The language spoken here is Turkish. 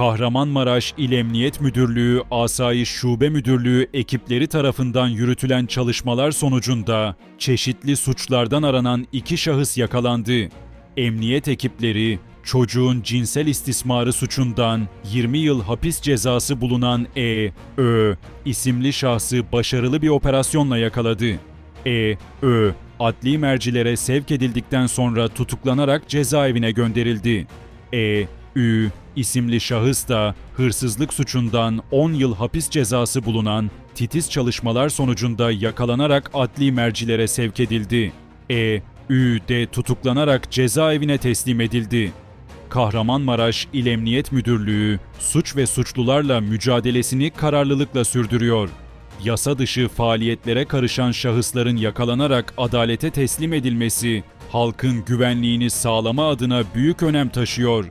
Kahramanmaraş İl Emniyet Müdürlüğü Asayiş Şube Müdürlüğü ekipleri tarafından yürütülen çalışmalar sonucunda çeşitli suçlardan aranan iki şahıs yakalandı. Emniyet ekipleri çocuğun cinsel istismarı suçundan 20 yıl hapis cezası bulunan E, Ö isimli şahsı başarılı bir operasyonla yakaladı. E, Ö adli mercilere sevk edildikten sonra tutuklanarak cezaevine gönderildi. E, Ü isimli şahıs da hırsızlık suçundan 10 yıl hapis cezası bulunan titiz çalışmalar sonucunda yakalanarak adli mercilere sevk edildi. E, Ü de tutuklanarak cezaevine teslim edildi. Kahramanmaraş İl Emniyet Müdürlüğü suç ve suçlularla mücadelesini kararlılıkla sürdürüyor. Yasa dışı faaliyetlere karışan şahısların yakalanarak adalete teslim edilmesi halkın güvenliğini sağlama adına büyük önem taşıyor.